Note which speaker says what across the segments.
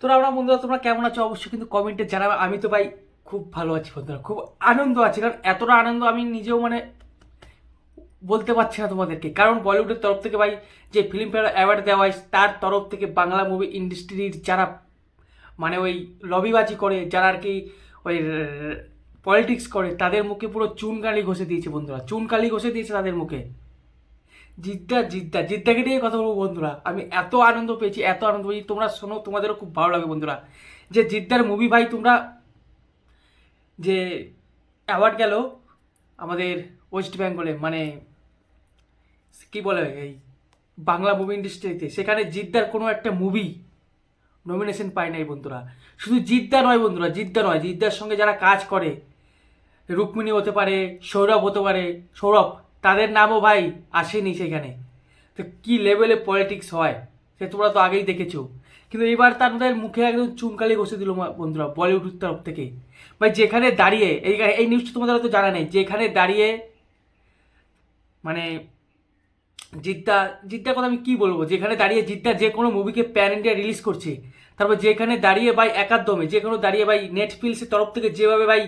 Speaker 1: তোরা আমরা বন্ধুরা, তোমরা কেমন আছো? অবশ্যই কিন্তু কমেন্টে জানাবে। আমি তো ভাই খুব ভালো আছি বন্ধুরা, খুব আনন্দ আছে। কারণ এতটা আনন্দ আমি নিজেও মানে বলতে পারছি না তোমাদেরকে। কারণ বলিউডের তরফ থেকে ভাই যে ফিল্ম ফেয়ার অ্যাওয়ার্ড দেওয়া হয়, তার তরফ থেকে বাংলা মুভি ইন্ডাস্ট্রির যারা মানে ওই লবিবাজি করে, যারা আর কি ওই পলিটিক্স করে, তাদের মুখে পুরো চুনকালি ঘষে দিয়েছে বন্ধুরা। চুনকালি ঘষে দিয়েছে তাদের মুখে। জিদ্দা জিদ্দা, জিদ্দাকে নিয়ে কথা বলব বন্ধুরা। আমি এত আনন্দ পেয়েছি, এত আনন্দ পেয়েছি। তোমরা শোনো, তোমাদেরও খুব ভালো লাগে বন্ধুরা। যে জিদ্দার মুভি ভাই তোমরা, যে অ্যাওয়ার্ড গেল আমাদের ওয়েস্ট বেঙ্গলে মানে কী বলে, এই বাংলা মুভি ইন্ডাস্ট্রিতে সেখানে জিদ্দার কোনো একটা মুভি নমিনেশন পায় নাই বন্ধুরা। শুধু জিদ্দা নয় বন্ধুরা, জিদ্দা নয়, জিদ্দার সঙ্গে যারা কাজ করে, রুক্মিণী হতে পারে, সৌরভ হতে পারে, সৌরভ তাদের নামও ভাই আসেনি সেখানে। তো কি লেভেলে পলিটিক্স হয়? সে তোমরা তো আগেই দেখেছ। কিন্তু এবার তাদের মুখে একদম চুনকালি ঘষে দিল বন্ধুরা বলিউডের তরফ থেকে। ভাই, যেখানে দাঁড়িয়ে, এই এই নিউজটা তোমাদের হয়তো জানা নেই, যেখানে দাঁড়িয়ে মানে জিদ্দা, জিদ্দার কথা আমি কি বলব? যেখানে দাঁড়িয়ে জিদ্দা যে কোনো মুভিকে প্যান ইন্ডিয়া রিলিজ করছে, তারপর যেখানে দাঁড়িয়ে ভাই একাদমে যে কোনো দাঁড়িয়ে ভাই নেটফ্লিক্সের তরফ থেকে যেভাবে ভাই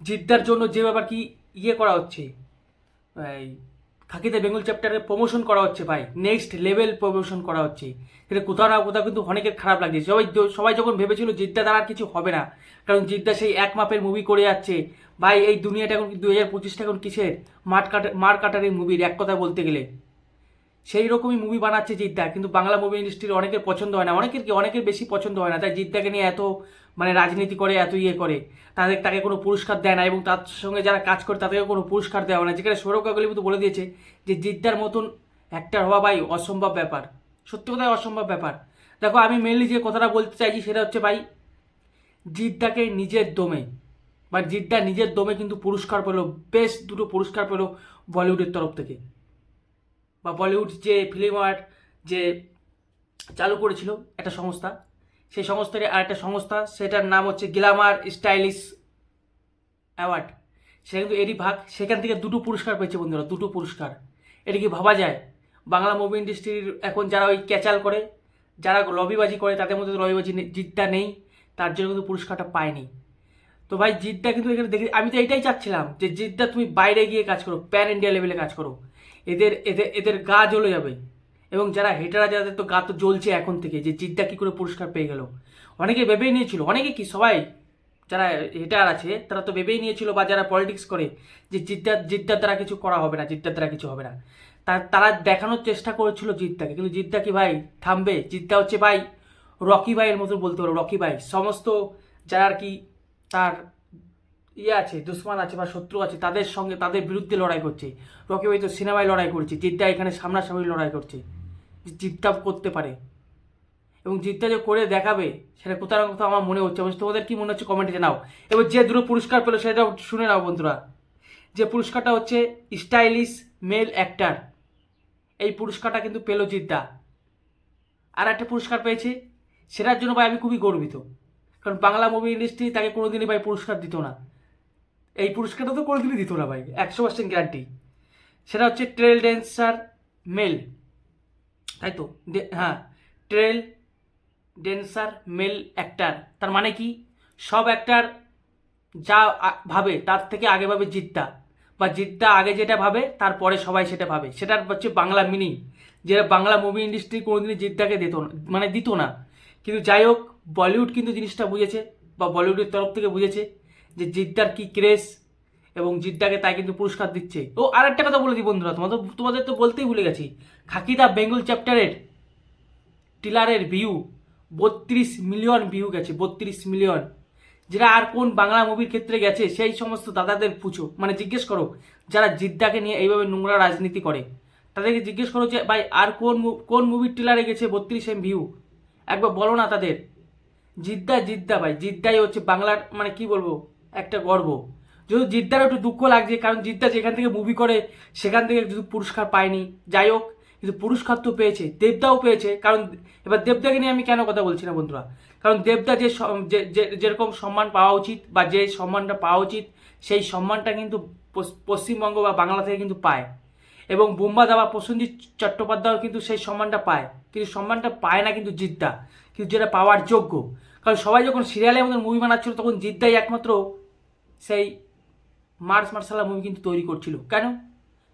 Speaker 1: জিদ্দার জন্য যেভাবে কি ইয়ে করা হচ্ছে খাকিতে বেঙ্গল চ্যাপ্টারে প্রমোশন করা হচ্ছে ভাই নেক্সট লেভেল প্রমোশন করা হচ্ছে। সেটা কোথাও না কোথাও কিন্তু অনেকের খারাপ লাগছে। সবাই সবাই যখন ভেবেছিল জিদ্দা দ্বারা আর কিছু হবে না, কারণ জিদ্দা সেই এক মাপের মুভি করে যাচ্ছে। ভাই, এই দুনিয়াটা এখন দু হাজার পঁচিশটা এখন কিসের? মাঠ কাটা মার কাটারের মুভির এক কথা বলতে গেলে। সেই রকমই মুভি বানাচ্ছে জিদ্দা। কিন্তু বাংলা মুভি ইন্ডাস্ট্রির অনেকের পছন্দ হয় না। অনেকের কি, অনেকের বেশি পছন্দ হয় না। তাই জিদ্দাকে নিয়ে এত মানে রাজনীতি করে, এত ইয়ে করে। তাদের, তাকে কোনো পুরস্কার দেয় না এবং তার সঙ্গে যারা কাজ করে তাদেরকে কোনো পুরস্কার দেওয়া হয় না। যেখানে সৌরভ গাঙ্গুলি কিন্তু বলে দিয়েছে যে, জিদ্দার মতন অ্যাক্টার হওয়া ভাই অসম্ভব ব্যাপার। সত্যি কথাই অসম্ভব ব্যাপার। দেখো, আমি মেনলি যে কথাটা বলতে চাইছি সেটা হচ্ছে ভাই, জিদ্দাকে নিজের দমে বা জিদ্দা নিজের দমে কিন্তু পুরস্কার পেল, বেশ দুটো পুরস্কার পেল বলিউডের তরফ থেকে। বা বলিউড যে ফিল্ম আর্ট যে চালু করেছিল একটা সংস্থা, সেই সংস্থার আরেকটা সংস্থা, সেটার নাম হচ্ছে গ্ল্যামার স্টাইলিশ অ্যাওয়ার্ড। সেটা কিন্তু এরই ভাগ। সেখান থেকে দুটো পুরস্কার পেয়েছে বন্ধুরা, দুটো পুরস্কার। এটা কি ভাবা যায়? বাংলা মুভি ইন্ডাস্ট্রির এখন যারা ওই ক্যাচাল করে, যারা লবিবাজি করে, তাদের মধ্যে লবিবাজি জিতটা নেই, তার জন্য কিন্তু পুরস্কারটা পায়নি। তো ভাই জিদ্দা কিন্তু এখানে দেখে, আমি তো এটাই চাচ্ছিলাম যে জিদ্দা তুমি বাইরে গিয়ে কাজ করো, প্যান ইন্ডিয়া লেভেলে কাজ করো। এদের এদের এদের গা জ্বলে যাবে। এবং যারা হেটারা যাদের তো গা তো জ্বলছে এখন থেকে, যে জিদ্দা কী করে পুরস্কার পেয়ে গেল। অনেকে ভেবেই নিয়েছিল, অনেকে কি, সবাই যারা হেটার আছে, তারা তো ভেবেই নিয়েছিল বা যারা পলিটিক্স করে, যে জিদ্দার জিদ্দার দ্বারা কিছু করা হবে না জিদ্দার দ্বারা কিছু হবে না। তার তারা দেখানোর চেষ্টা করেছিল জিদ্দাকে কিন্তু জিদ্দা কি ভাই থামবে? জিদ্দা হচ্ছে ভাই রকি ভাইয়ের মতো বলতে পারো, রকি ভাই। সমস্ত যারা আর কি তার ইয়ে আছে, দুশ্মন আছে বা শত্রু আছে, তাদের সঙ্গে তাদের বিরুদ্ধে লড়াই করছে। রকি ভাই তো সিনেমায় লড়াই করছে, জিদ্দা এখানে সামনাসামনি লড়াই করছে। জিদ্দা করতে পারে। এবং জিদ্দা যে করে দেখাবে, সেটা কোথাও না কোথাও আমার মনে হচ্ছে। অবশ্য তোমাদের কি মনে হচ্ছে কমেন্টে জানাও। এবার যে দুটো পুরস্কার পেল, সেটা শুনে নাও বন্ধুরা। যে পুরস্কারটা হচ্ছে স্টাইলিশ মেল অ্যাক্টার। এই পুরস্কারটা কিন্তু পেল জিদ্দা। আর একটা পুরস্কার পেয়েছে, সেটার জন্য ভাই আমি খুবই গর্বিত। কারণ বাংলা মুভি ইন্ডাস্ট্রি তাকে কোনোদিনই ভাই পুরস্কার দিত না। এই পুরস্কারটা তো কোনোদিনই দিত না ভাই, একশো পার্সেন্ট গ্যারান্টি সেটা হচ্ছে ট্রেল ড্যান্সার মেল তাই তো? হ্যাঁ ট্রেল ড্যান্সার মেল অ্যাক্টার তার মানে কি? সব অ্যাক্টার যা ভাবে, তার থেকে আগে ভাবে জিদ্দা। বা জিদ্দা আগে যেটা ভাবে, তারপরে সবাই সেটা ভাবে। সেটার হচ্ছে বাংলা মিনিং। যেটা বাংলা মুভি ইন্ডাস্ট্রি কোনোদিনই জিদ্দাকে দিত না মানে দিত না। কিন্তু যাই হোক বলিউড কিন্তু জিনিসটা বুঝেছে, বা বলিউডের তরফ থেকে বুঝেছে। যে জিদ্দার কি ক্রেস এবং জিদ্দাকে তাই কিন্তু পুরস্কার দিচ্ছে। ও আর একটা কথা বলে দিই বন্ধুরা, তোমাদের তোমাদের তো বলতেই ভুলে গেছি। খাকিদা বেঙ্গল চ্যাপ্টারের টিলারের ভিউ বত্রিশ মিলিয়ন ভিউ গেছে, বত্রিশ মিলিয়ন যেটা আর কোন বাংলা মুভির ক্ষেত্রে গেছে, সেই সমস্ত দাদাদের পুছো। মানে জিজ্ঞেস করো, যারা জিদ্দাকে নিয়ে এইভাবে নোংরা রাজনীতি করে, তাদেরকে জিজ্ঞেস করো যে, ভাই, আর কোন কোন মুভির টিলারে গেছে বত্রিশ এম ভিউ একবার বলো না তাদের। জিদ্দা জিদ্দা ভাই, জিদ্দাই হচ্ছে বাংলার মানে কি বলব? একটা গর্ব। যদি জিদ্দার একটু দুঃখ লাগছে, কারণ জিদ্দা যেখান থেকে মুভি করে, সেখান থেকে যদি পুরস্কার পায়নি। যাই হোক, কিন্তু পুরস্কার তো পেয়েছে, দেবদাও পেয়েছে, কারণ এবার দেবদাকে নিয়ে আমি কেন কথা বলছি না বন্ধুরা? কারণ দেবদা যে যেরকম সম্মান পাওয়া উচিত, বা যে সম্মানটা পাওয়া উচিত, সেই সম্মানটা কিন্তু পশ্চিমবঙ্গ বা বাংলা থেকে কিন্তু পায়। এবং বোম্বা দাবা প্রসেনজিৎ চট্টোপাধ্যায়ও কিন্তু সেই সম্মানটা পায়। কিন্তু সম্মানটা পায় না কিন্তু জিদ্দা। কিন্তু যেটা পাওয়ার যোগ্য। কারণ সবাই যখন সিরিয়ালের মতন মুভি বানাচ্ছিল, তখন জিদ্দাই একমাত্র সেই মার্স মার্শালা মুভি কিন্তু তৈরি করছিল। কেন?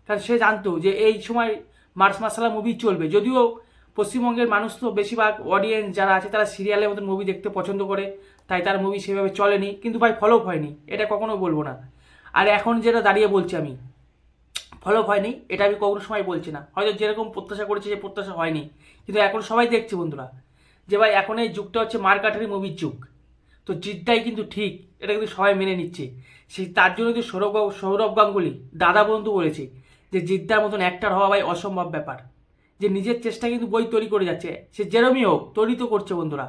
Speaker 1: কারণ সে জানতো যে এই সময় মার্স মার্শালা মুভি চলবে। যদিও পশ্চিমবঙ্গের মানুষ তো বেশিরভাগ অডিয়েন্স যারা আছে, তারা সিরিয়ালের মতন মুভি দেখতে পছন্দ করে, তাই তার মুভি সেভাবে চলেনি। কিন্তু ভাই ফলো হয়নি। এটা কখনো বলব না। আর এখন যেটা দাঁড়িয়ে বলছি আমি ফলো হয়নি। এটা আমি কখনো সময় বলছি না। হয়তো যেরকম প্রত্যাশা করেছি যে প্রত্যাশা হয়নি। কিন্তু এখন সবাই দেখছে বন্ধুরা। যে ভাই এখন এই যুগটা হচ্ছে মার্কাটারি মুভির যুগ। তো জিতটাই কিন্তু ঠিক, এটা কিন্তু সবাই মেনে নিচ্ছে। সেই তার জন্য কিন্তু সৌরভ সৌরভ গাঙ্গুলি, দাদা বন্ধু বলেছে যে জিদ্দার মতন অ্যাক্টার হওয়া ভাই অসম্ভব ব্যাপার। যে নিজের চেষ্টা কিন্তু বই তৈরি করে যাচ্ছে, সে যেরমই হোক, তৈরি তো করছে বন্ধুরা।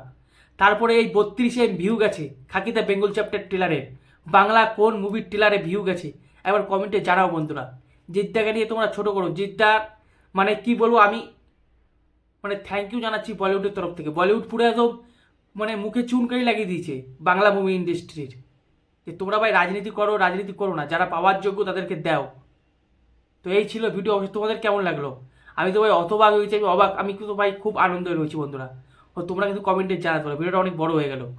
Speaker 1: তারপরে এই বত্রিশে ভিউ গেছে খাকিতে বেঙ্গল চ্যাপ্টার টেলারে বাংলা কোন মুভির টেলারে ভিউ গেছে এবার কমেন্টে জানাও বন্ধুরা। জিদ্দাকে নিয়ে তোমরা ছোট করো। জিদ্দার মানে কি বলব আমি মানে থ্যাংক ইউ জানাচ্ছি বলিউডের তরফ থেকে। বলিউড পুরো একদম মানে মুখে চুনকারি লাগিয়ে দিয়েছে বাংলা মুভি ইন্ডাস্ট্রির যে তোমরা ভাই রাজনীতি করো রাজনীতি করো না, যারা পাওয়ার যোগ্য তাদেরকে দাও। তো এই ছিল ভিডিও অবশ্যই তোমাদের কেমন লাগল? আমি তো ভাই অতবাক হয়েছি, আমি অবাক, আমি কিন্তু ভাই খুব আনন্দ রয়েছি বন্ধুরা। তোমরা কিন্তু কমেন্টে জানাতে পারো ভিডিওটা অনেক বড় হয়ে গেল।